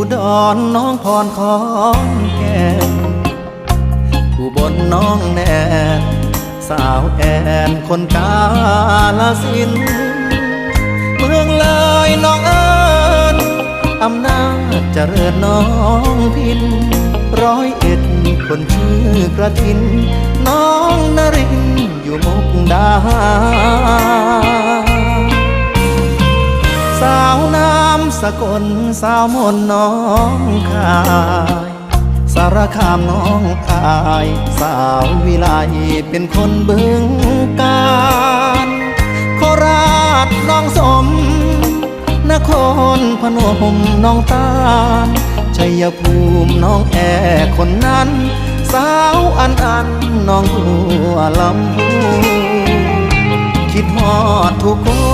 อุดรน้องพรของแก่นอุบลน้องแนนสาวแอนคนกาลสิน เมืองเลยน้องเอิญอำนาจเจริญน้องพิน ร้อยเอ็ดคนชื่อกระทิน น้องนรินอยู่มุกดา สาวน้ำ สกลสาวมนน้องคาย สารคามน้องอาย สาววิไลเป็นคนบึงการโคราชน้องสม นครพนมน้องตาลชัยภูมิน้องแอคนนั้น สาวอันอันน้องหัวลำพูคิดฮอดทุกคน